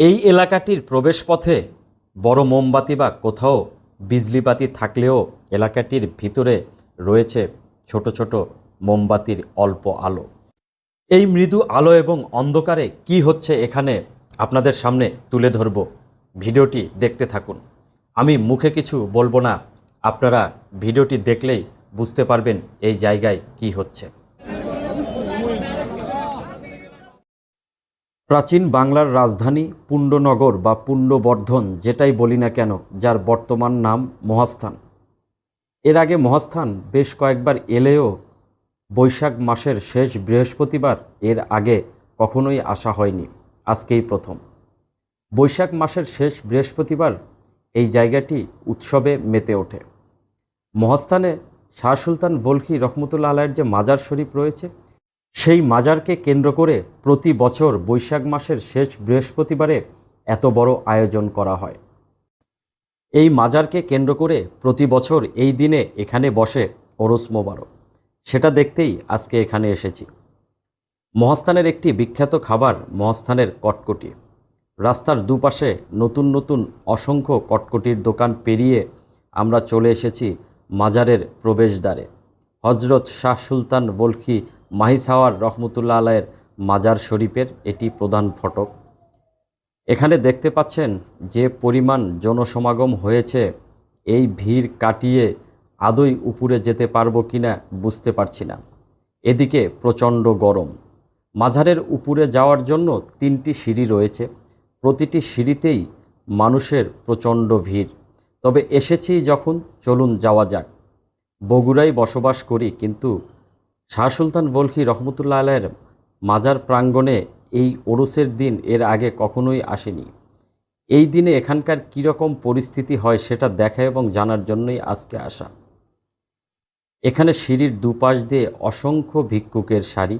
এই এলাকাটির প্রবেশপথে বড় মোমবাতি বা কোথাও বিজলিবাতি থাকলেও এলাকাটির ভিতরে রয়েছে ছোট ছোট মোমবাতির অল্প আলো। এই মৃদু আলো এবং অন্ধকারে কি হচ্ছে এখানে আপনাদের সামনে তুলে ধরব। ভিডিওটি দেখতে থাকুন। আমি মুখে কিছু বলব না, আপনারা ভিডিওটি দেখলেই বুঝতে পারবেন এই জায়গায় কি হচ্ছে। প্রাচীন বাংলার রাজধানী পুণ্ডনগর বা পুণ্ডবর্ধন যেটাই বলি না কেন, যার বর্তমান নাম মহাস্থান। এর আগে মহাস্থান বেশ কয়েকবার এলেও বৈশাখ মাসের শেষ বৃহস্পতিবার এর আগে কখনোই আসা হয়নি, আজকেই প্রথম। বৈশাখ মাসের শেষ বৃহস্পতিবার এই জায়গাটি উৎসবে মেতে ওঠে। মহাস্থানে শাহ সুলতান বলখি রহমতুল্লা আলাইয়ের যে মাজার শরীফ রয়েছে সেই মাজারকে কেন্দ্র করে প্রতি বছর বৈশাখ মাসের শেষ বৃহস্পতিবারে এত বড় আয়োজন করা হয়। এই মাজারকে কেন্দ্র করে প্রতি বছর এই দিনে এখানে বসে ওরস মোবারক। সেটা দেখতেই আজকে এখানে এসেছি। মহাস্থানের একটি বিখ্যাত খাবার মহাস্থানের কটকটি। রাস্তার দুপাশে নতুন নতুন অসংখ্য কটকটির দোকান পেরিয়ে আমরা চলে এসেছি মাজারের প্রবেশদ্বারে। হজরত শাহ সুলতান বলখি মাহিসাওয়ার রহমতুল্লাহ আলায়ের মাজার শরীফের এটি প্রধান ফটক। এখানে দেখতে পাচ্ছেন যে পরিমাণ জনসমাগম হয়েছে, এই ভিড় কাটিয়ে আদৌ উপরে যেতে পারব কিনা বুঝতে পারছি না। এদিকে প্রচণ্ড গরম। মাঝারের উপরে যাওয়ার জন্য তিনটি সিঁড়ি রয়েছে। প্রতিটি সিঁড়িতেই মানুষের প্রচণ্ড ভিড়। তবে এসেছি যখন, চলুন যাওয়া যাক। বগুড়ায় বসবাস করি, কিন্তু শাহ সুলতান বলখি রহমতুল্লাহ আলাইয়ের মাজার প্রাঙ্গণে এই ওরসের দিন এর আগে কখনোই আসেনি। এই দিনে এখানকার কীরকম পরিস্থিতি হয় সেটা দেখা এবং জানার জন্যই আজকে আসা। এখানে সিঁড়ির দুপাশ দিয়ে অসংখ্য ভিক্ষুকের সারি,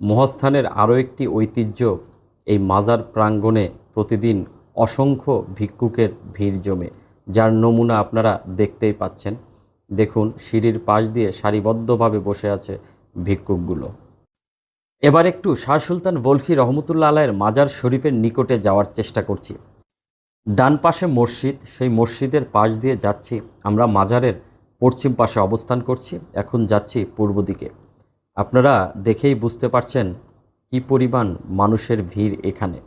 মহাস্থানের আরও একটি ঐতিহ্য, এই মাজার প্রাঙ্গণে প্রতিদিন অসংখ্য ভিক্ষুকের ভিড় জমে, যার নমুনা আপনারা দেখতেই পাচ্ছেন। দেখুন, সিঁড়ির পাশ দিয়ে সারিবদ্ধভাবে বসে আছে ভিক্ষুকগুলো। এবার একটু শাহ সুলতান বলখি রহমতুল্লা আলায়ের মাজার শরীফের নিকটে যাওয়ার চেষ্টা করছি। ডান পাশে মসজিদ, সেই মসজিদের পাশ দিয়ে যাচ্ছি। আমরা মাজারের পশ্চিম পাশে অবস্থান করছি, এখন যাচ্ছি পূর্ব দিকে। আপনারা দেখেই বুঝতে পারছেন কি পরিমাণ মানুষের ভিড় এখানে।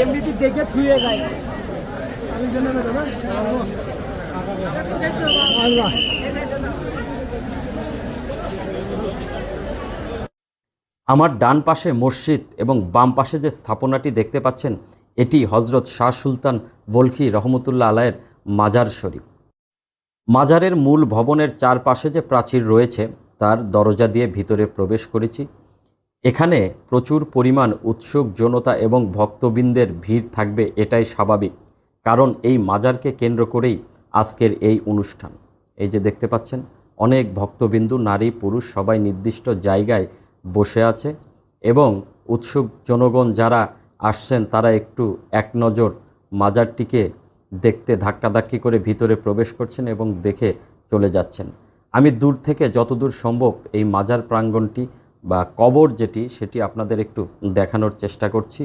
এমনিতে দেখে থুয়ে যায়। আমার ডান পাশে মসজিদ এবং বাম পাশে যে স্থাপনাটি দেখতে পাচ্ছেন, এটি হজরত শাহ সুলতান বলখি রহমতুল্লাহ আলায়ের মাজার শরীফ। মাজারের মূল ভবনের চারপাশে যে প্রাচীর রয়েছে, তার দরজা দিয়ে ভিতরে প্রবেশ করেছি। এখানে প্রচুর পরিমাণ উৎসুক জনতা এবং ভক্তবৃন্দের ভিড় থাকবে এটাই স্বাভাবিক, কারণ এই মাজারকে কেন্দ্র করেই আজকের এই অনুষ্ঠান। এই যে দেখতে পাচ্ছেন, অনেক ভক্তবিন্দু, নারী, পুরুষ সবাই নির্দিষ্ট জায়গায় বসে আছে এবং উৎসুক জনগণ যারা আসছেন, তারা একটু এক নজর মাজারটিকে দেখতে ধাক্কাধাক্কি করে ভিতরে প্রবেশ করছেন এবং দেখে চলে যাচ্ছেন। আমি দূর থেকে যতদূর সম্ভব এই মাজার প্রাঙ্গণটি বা কবর যেটি, সেটি আপনাদের একটু দেখানোর চেষ্টা করছি।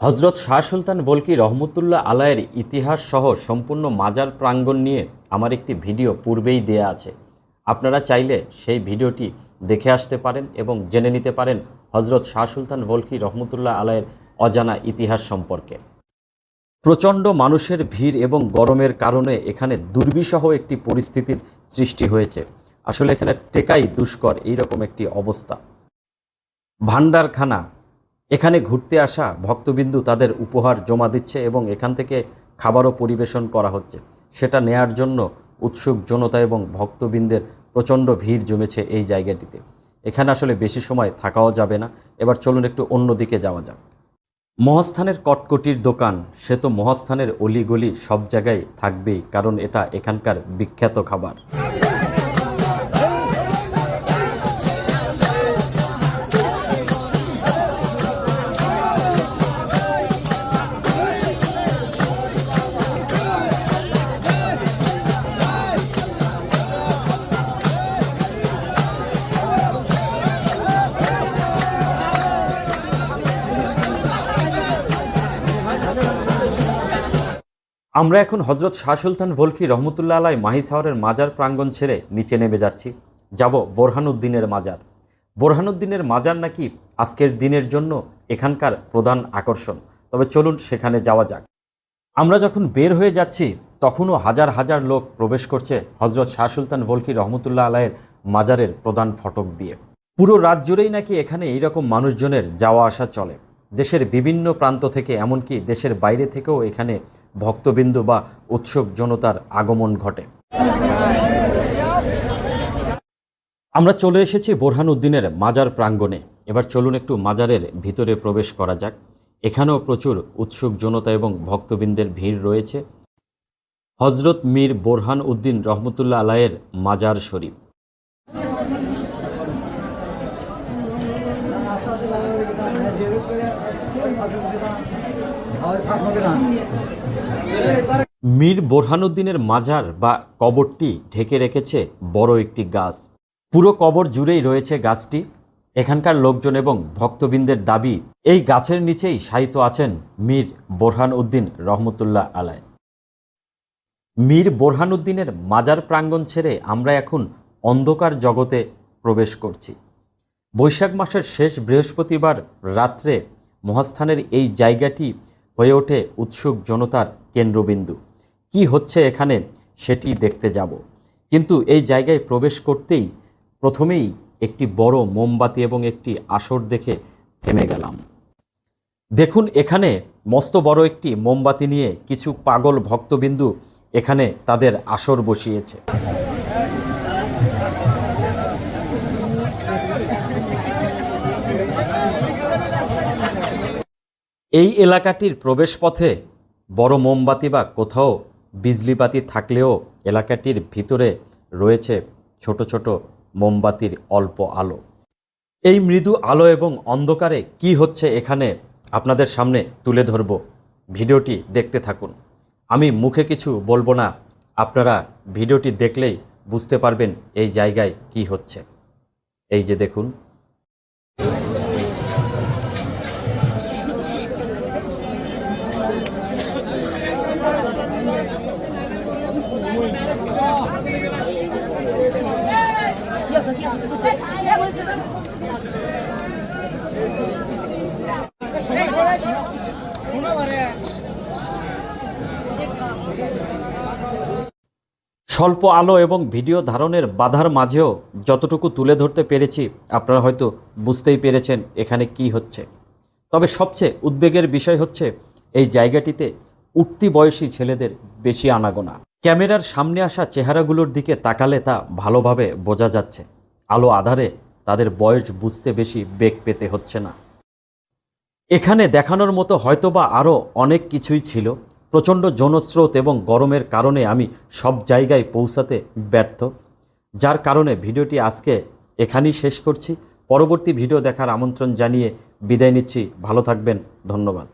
হজরত শাহ সুলতান বলকি রহমতুল্লাহ আলায়ের ইতিহাস সহ সম্পূর্ণ মাজার প্রাঙ্গণ নিয়ে আমার একটি ভিডিও পূর্বেই দেয়া আছে। আপনারা চাইলে সেই ভিডিওটি দেখে আসতে পারেন এবং জেনে নিতে পারেন হজরত শাহ সুলতান বলকি রহমতুল্লাহ আলায়ের অজানা ইতিহাস সম্পর্কে। প্রচণ্ড মানুষের ভিড় এবং গরমের কারণে এখানে দুর্বিষহ একটি পরিস্থিতির সৃষ্টি হয়েছে। আসলে এখানে টেকাই দুষ্কর এইরকম একটি অবস্থা। ভান্ডারখানা এখানে ঘুরতে আসা ভক্তবিন্দু তাদের উপহার জমা দিচ্ছে এবং এখান থেকে খাবারও পরিবেশন করা হচ্ছে। সেটা নেয়ার জন্য উৎসুক জনতা এবং ভক্তবৃন্দের প্রচণ্ড ভিড় জমেছে এই জায়গাটিতে। এখানে আসলে বেশি সময় থাকাও যাবে না। এবার চলুন একটু অন্যদিকে যাওয়া যাক। মহাস্থানের কটকটির দোকান, সে তো মহাস্থানের অলিগলি সব জায়গায় থাকবেই, কারণ এটা এখানকার বিখ্যাত খাবার। আমরা এখন হজরত শাহ সুলতান ভলকি রহমতুল্লাহ আলাই মাহি সাহরের মাজার প্রাঙ্গণ ছেড়ে নিচে নেমে যাচ্ছি। যাব বোরহানুদ্দিনের মাজার। বোরহানুদ্দিনের মাজার নাকি আজকের দিনের জন্য এখানকার প্রধান আকর্ষণ। তবে চলুন সেখানে যাওয়া যাক। আমরা যখন বের হয়ে যাচ্ছি, তখনও হাজার হাজার লোক প্রবেশ করছে হজরত শাহ সুলতান ভলকি রহমতুল্লাহ আলাইয়ের মাজারের প্রধান ফটক দিয়ে। পুরো রাত জুড়েই নাকি এখানে এইরকম মানুষজনের যাওয়া আসা চলে। দেশের বিভিন্ন প্রান্ত থেকে, এমনকি দেশের বাইরে থেকেও এখানে ভক্তবিন্দু বা উৎসুক জনতার আগমন ঘটে। আমরা চলে এসেছি বোরহান উদ্দিনের মাজার প্রাঙ্গণে। এবার চলুন একটু মাজারের ভিতরে প্রবেশ করা যাক। এখানেও প্রচুর উৎসুক জনতা এবং ভক্তবৃন্দের ভিড় রয়েছে। হজরত মীর বোরহান উদ্দিন রহমতুল্লাহ আলায়ের মাজার শরীফ। মীর বোরহানুদ্দিনের মাজার বা কবরটি ঢেকে রেখেছে বড় একটি গাছ। পুরো কবর জুড়েই রয়েছে গাছটি। এখানকার লোকজন এবং ভক্তবৃন্দের দাবি, এই গাছের নিচেই শায়িত আছেন মীর বোরহান উদ্দিন রহমতুল্লাহ আলায় মীর বোরহানুদ্দিনের মাজার প্রাঙ্গণ ছেড়ে আমরা এখন অন্ধকার জগতে প্রবেশ করছি। বৈশাখ মাসের শেষ বৃহস্পতিবার রাত্রে মহাস্থানের এই জায়গাটি হয়ে ওঠে উৎসুক জনতার কেন্দ্রবিন্দু। কি হচ্ছে এখানে সেটি দেখতে যাব। কিন্তু এই জায়গায় প্রবেশ করতেই প্রথমেই একটি বড় মোমবাতি এবং একটি আসর দেখে থেমে গেলাম। দেখুন, এখানে মস্ত বড় একটি মোমবাতি নিয়ে কিছু পাগল ভক্তবিন্দু এখানে তাদের আসর বসিয়েছে। এই এলাকাটির প্রবেশপথে বড় মোমবাতি বা কোথাও বিজলিবাতি থাকলেও এলাকাটির ভিতরে রয়েছে ছোট ছোট মোমবাতির অল্প আলো। এই মৃদু আলো এবং অন্ধকারে কি হচ্ছে এখানে আপনাদের সামনে তুলে ধরব। ভিডিওটি দেখতে থাকুন। আমি মুখে কিছু বলব না, আপনারা ভিডিওটি দেখলেই বুঝতে পারবেন এই জায়গায় কি হচ্ছে। এই যে দেখুন স্বল্প আলো এবং ভিডিও ধারণের বাধার মাঝেও যতটুকু তুলে ধরতে পেরেছি, আপনারা হয়তো বুঝতেই পেরেছেন এখানে কি হচ্ছে। তবে সবচেয়ে উদ্বেগের বিষয় হচ্ছে এই জায়গাটিতে উঠতি বয়সী ছেলেদের বেশি আনাগোনা। ক্যামেরার সামনে আসা চেহারাগুলোর দিকে তাকালে তা ভালোভাবে বোঝা যাচ্ছে। আলো আধারে তাদের বয়স বুঝতে বেশি বেগ পেতে হচ্ছে না। এখানে দেখানোর মতো হয়তোবা আরও অনেক কিছুই ছিল। প্রচণ্ড জনস্রোত এবং গরমের কারণে আমি সব জায়গায় পৌঁছাতে ব্যর্থ। যার কারণে ভিডিওটি আজকে এখানেই শেষ করছি। পরবর্তী ভিডিও দেখার আমন্ত্রণ জানিয়ে বিদায় নিচ্ছি। ভালো থাকবেন। ধন্যবাদ।